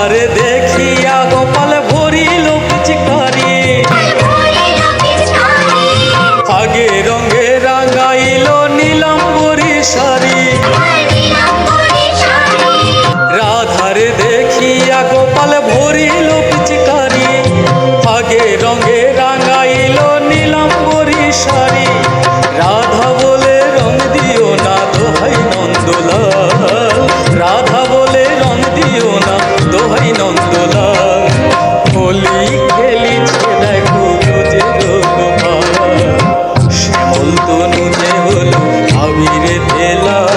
তারে দেখিয়া গোপাল ভরিল পিচকারি। আগে রঙে রাঙাইল নীলাম্বরি শাড়ি। রাধারে দেখিয়া গোপাল ভরিল মনে হলো আবির তেলা